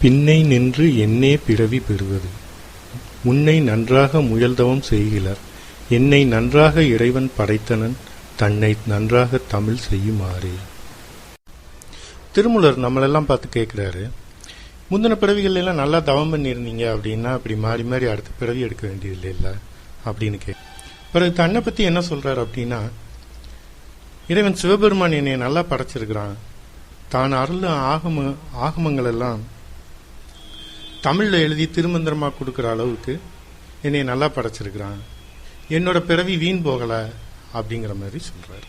பின்னை நின்று என்னே பிறவி பெறுவது. உன்னை நன்றாக முயல்தவம் செய்கிறார். என்னை நன்றாக இறைவன் படைத்தனன் தன்னை நன்றாக தமிழ் செய்யுமாறே. திருமூலர் நம்மளெல்லாம் பார்த்து கேட்குறாரு முந்தின பிறவிகள் எல்லாம் நல்லா தவம் பண்ணியிருந்தீங்க அப்படின்னா அப்படி மாறி மாறி அடுத்த பிறவி எடுக்க வேண்டியது இல்லை? அப்படின்னு கே பிறகு தன்னை பற்றி என்ன சொல்கிறார் அப்படின்னா இறைவன் சிவபெருமான் என்னை நல்லா படைச்சிருக்கிறான். தான் அருள் ஆகம ஆகமங்கள் எல்லாம் தமிழில் எழுதி திருமந்திரமாக கொடுக்குற அளவுக்கு என்னை நல்லா படைச்சிருக்கிறான். என்னோட பிறவி வீண் போகலை அப்படிங்கிற மாதிரி சொல்கிறார்